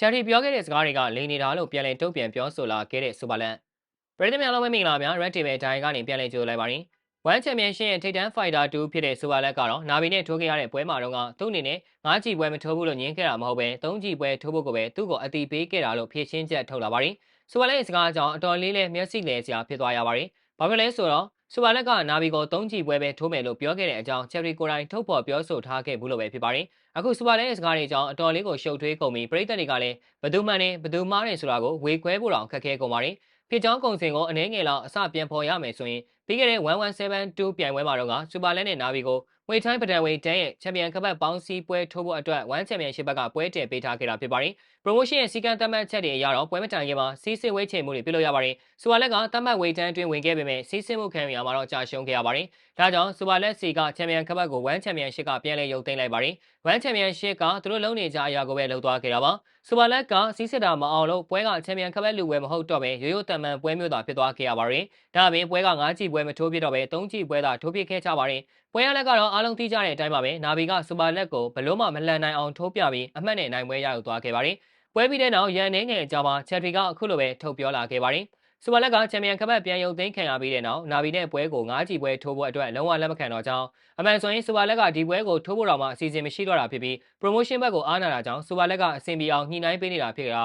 ချယ်ရီပြောခဲ့တဲ့စကားတွေကလိန်နေတာလို့ပြန်လည်တုံ့ပြန်ပြောဆိုလာခဲ့တဲ့ဆိုပါလန်ပရိသတ်များလုံးပဲမင်္ဂလာများ Red Table အတိုင်းကနေပြန်လည်ကြိုလိုက်ပါရင်ဝမ်ချန်ပီယံရှင်းရဲ့ထိပ်တန်းဖိုက်တာ2ဖြစ်တဲ့ဆိုပါလက်ကတော့နာဘီနဲ့ထိုးခဲ့ရတဲ့ပွဲမှာတော့ကသူ့အနေနဲ့ငါးကြည့်ပွဲမထိုးဘူးလို့ညင်းခဲ့တာမဟုတ်ပဲသုံးကြည့်ပွဲထိုးဖို့ကိုပဲသူ့ကိုအတိပေးခဲ့တာလို့ဖြေရှင်းချက်ထုတ်လာပါတယ်ဆိုပါလက်ရဲ့စကားကြောင့်အတော်လေးလေးမျက်စိလဲစရာဖြစ်သွားရပါတယ်ဘာဖြစ်လဲဆိုတော့ ဆိုပါလက်ကနာဘီကိုသုံးကြည့်ပွဲပဲထိုးမယ်လို့ပြောခဲ့တဲ့အကြောင်းချယ်ရီကိုရိုင်းထုတ်ဖော်ပြောဆိုထားခဲ့ဘူးလို့ပဲဖြစ်ပါတယ်အခုဆိုပါလက်ရဲ့စကားတွေကြောင့်အတော်လေးကိုရှုပ်ထွေးကုန်ပြီးပြည်သက်တွေကလည်းဘယ်သူမှန်နေဘယ်သူမှားနေဆိုတာကိုဝေခွဲဖို့တောင်ခက်ခဲကုန်ပါတယ်ဖြစ်ကြောင်းကုံစင်ကိုအနှဲငယ်လောက်အစပြန်ဖော်ရမယ်ဆိုရင် ပြီးခဲ့တဲ့1172ပြိုင်ပွဲမှာတော့ကစူပါလက်နဲ့နာဘီကိုဝေထိုင်းပဒံဝေတန်းရဲ့ချန်ပီယံကပတ်ပေါင်းစည်းပွဲထိုးဖို့အတွက်1ချန်ပီယံရှစ်ဘက်ကပွဲတည်ပေးထားခဲ့တာဖြစ်ပါတယ်။ promotion ရဲ့စီကံသတ်မှတ်ချက်တွေအရတော့ပွဲမတိုင်ခင်မှာစီးစစ်ဝေးချိန်မှုတွေပြုလုပ်ရပါတယ်။စူပါလက်ကသတ်မှတ်ဝေတန်းအတွင်းဝင်ခဲ့ပေမဲ့စီးစစ်မှုခံရမှာတော့ကြာရှုံးခဲ့ရပါတယ်။ဒါကြောင့်စူပါလက်စီကချန်ပီယံကပတ်ကို1ချန်ပီယံရှစ်ကပြန်လည်ရုပ်သိမ်းလိုက်ပါတယ်။1ချန်ပီယံရှစ်ကသူတို့လုံးနေကြအရာကိုပဲလှုပ်သွားခဲ့တာပါ။စူပါလက်ကစီးစစ်တာမအောင်လို့ပွဲကချန်ပီယံကပတ်လူဝယ်မဟုတ်တော့ပဲရိုးရိုးတန်မှန်ပွဲမျိုးသာဖြစ်သွားခဲ့ရပါတယ်။ဒါအပြင်ပွဲက9ကြည့်ပွဲမထိုးဖြစ်တော့ပဲ3ကြည့်ပွဲသာထိုးဖြစ်ခဲ့ကြပါတယ်။ပွဲရလက်ကတော့အားလုံးသိကြတဲ့အတိုင်းပါပဲနာဘီကစူပါလက်ကိုဘလို့မှမလှန်နိုင်အောင်ထိုးပြပြီးအမှတ်နဲ့နိုင်ပွဲရယူသွားခဲ့ပါတယ်။ပွဲပြီးတဲ့နောက်ရန်နေငယ်အကြောင်းမှာချက်ထရီကအခုလိုပဲထုတ်ပြောလာခဲ့ပါတယ်။စူပါလက်ကချန်ပီယံကပတ်ပြန်ရုပ်သိမ်းခံရပြီးတဲ့နောက်နာဘီနဲ့ပွဲကို9ကြည့်ပွဲထိုးဖို့အတွက်လုံးဝလက်မခံတော့ကြောင်းအမှန်ဆိုရင်စူပါလက်ကဒီပွဲကိုထိုးဖို့တော့မှအစီအစဉ်မရှိတော့တာဖြစ်ပြီး promotion ဘက်ကိုအားနာတာကြောင့်စူပါလက်ကအဆင်ပြေအောင်ညှိနှိုင်းပေးနေတာဖြစ်ကြတာ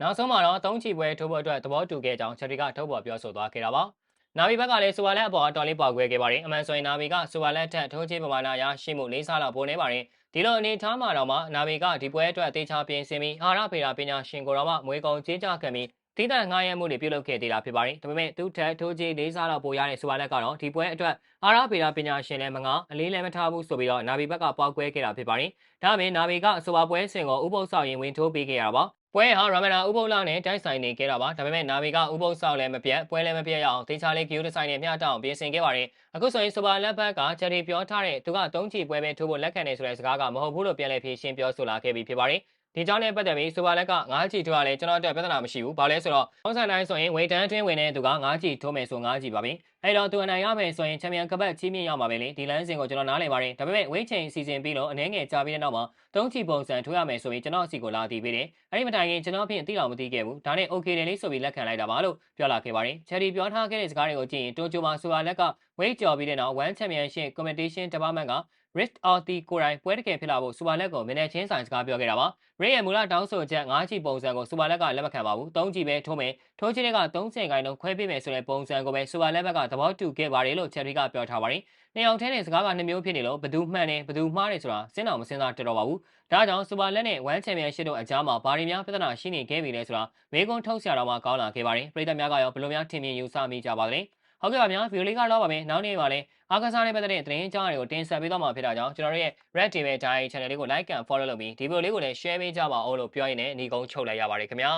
နောက်ဆုံးမှာတော့၃ချီပွဲထိုးဖို့အတွက်သဘောတူခဲ့ကြောင်းချက်ထရီကထုတ်ဖော်ပြောဆိုသွားခဲ့တာပါ။ နာဘီဘက်ကလည်းစူပါလက်အပေါ်တော်လေးပေါက်ကွဲခဲ့ပါတယ်။အမှန်ဆိုရင်နာဘီကစူပါလက်ထက်ထိုးချေပမာဏရရှိမှုလေးစားလောက်ပိုနေပါတယ်။ဒီလိုအနေထားမှာတော့မှနာဘီကဒီပွဲအတွက်တေချာပြင်ဆင်ပြီးအာရဖေရာပညာရှင်ကိုတော့မှမွေးကုံကြေးကြခံပြီးတိတန်ငားရဲမှုတွေပြုလုပ်ခဲ့သေးတာဖြစ်ပါတယ်။ဒါပေမဲ့သူထက်ထိုးချေလေးစားလောက်ပိုရတဲ့စူပါလက်ကတော့ဒီပွဲအတွက်အာရဖေရာပညာရှင်လည်းမငါအလေးလည်းမထားဘူးဆိုပြီးတော့နာဘီဘက်ကပေါက်ကွဲခဲ့တာဖြစ်ပါတယ်။ဒါ့အပြင်နာဘီကအဆိုပါပွဲစဉ်ကိုဥပုသ်ဆောက်ရင်ဝင်ထိုးပေးခဲ့ရတာပါ။ ပွဲဟာရမနာဥပုပ်လာနဲ့တိုက်ဆိုင်နေခဲ့တာပါဒါပေမဲ့နာဗီကဥပုပ်ဆောက်လည်းမပြတ်ပွဲလည်းမပြတ်ရအောင်တေချာလေးဂီယိုဒီဇိုင်းနဲ့မျှတအောင်ပြင်ဆင်ခဲ့ပါတယ်အခုဆိုရင်စပါလက်ဘက်ကချယ်ရီပြောထားတဲ့သူကတုံးချီပွဲပဲထိုးဖို့လက်ခံနေဆိုတဲ့စကားကမဟုတ်ဘူးလို့ပြန်လည်ဖြေရှင်းပြောဆိုလာခဲ့ပြီးဖြစ်ပါတယ် ဒီကြောင့်လည်းပတ်သက်ပြီးစူပါလက်က9ကြည်ထိုးရလဲကျွန်တော်အတွက်ပြဿနာမရှိဘူး။ဘာလဲဆိုတော့ပုံစံတိုင်းဆိုရင်ဝေတန်းတွင်းဝင်တဲ့သူက9ကြည်ထိုးမယ်ဆို9ကြည်ပါပြီ။အဲ့တော့သူအနိုင်ရမယ်ဆိုရင်ချန်ပီယံကပတ်ချီးမြှင့်ရမှာပဲလေ။ဒီလမ်းစဉ်ကိုကျွန်တော်နားလည်ပါတယ်။ဒါပေမဲ့ဝိတ်ချိန်စီစဉ်ပြီးလို့အနေငယ်ကြာပြီးတဲ့နောက်မှာတုံးချီပုံစံထိုးရမယ်ဆိုရင်ကျွန်တော်အစီကိုလာတည်ပေးတယ်။အဲ့ဒီမတိုင်ခင်ကျွန်တော်ဖြင့်သိတော်မသိခဲ့ဘူး။ဒါနဲ့ okay တယ်လေးဆိုပြီးလက်ခံလိုက်တာပါလို့ပြောလာခဲ့ပါတယ်။ချယ်ရီပြောထားခဲ့တဲ့စကားတွေကိုကြည့်ရင်တိုကျိုမှာစူပါလက်ကဝိတ်ကြော်ပြီးတဲ့နောက်1 Championship Competition Department က Rift Orti ကိုယ်တိုင်ပွဲတကယ်ဖြစ်လာဖို့စူပါလက်ကိုမင်းနဲ့ချင်းဆိုင်စကားပြောခဲ့တာပါ။ Rift ရဲ့မူလတောင်းဆိုချက်၅ချီပုံစံကိုစူပါလက်ကလက်မခံပါဘူး။၃ချီပဲထိုးမယ်။ထိုးချီတဲ့က30ခိုင်နှုန်းခွဲပေးမယ်ဆိုတဲ့ပုံစံကိုပဲစူပါလက်ဘက်ကသဘောတူခဲ့ပါတယ်လို့ Cherry ကပြောထားပါတယ်။နှစ်ယောက်ထဲနဲ့စကားကနှစ်မျိုးဖြစ်နေလို့ဘယ်သူမှန်တယ်ဘယ်သူမှားတယ်ဆိုတာစဉ်းတော်မစဉ်းစားတတော်ပါဘူး။ဒါကြောင့်စူပါလက်နဲ့1ချန်ပီယံရှစ်တို့အကြားမှာဘာတွေများပြဿနာရှိနေခဲ့ပြီလဲဆိုတာမေကွန်းထုတ်ဆရာတော်မှကောင်းလာခဲ့ပါတယ်။ပြည်သက်များကရောဘယ်လိုများထင်မြင်ယူဆမိကြပါသလဲ။ ဟုတ်ကဲ့ပါဗျာဗီဒီယိုလေးကတော့ပါမယ်နောက်နေ့မှာလည်းအားကစားနဲ့ပတ်သက်တဲ့သတင်းအကြောင်းတွေကိုတင်ဆက်ပေးသွားမှာဖြစ်တာကြောင့်ကျွန်တော်တို့ရဲ့ Red Table Diary Channel လေးကို Like and Follow လုပ်ပြီးဒီဗီဒီယိုလေးကိုလည်း Share ပေးကြပါဦးလို့ပြောရင်းနဲ့ညီကုန်းချုပ်လိုက်ရပါတယ်ခင်ဗျာ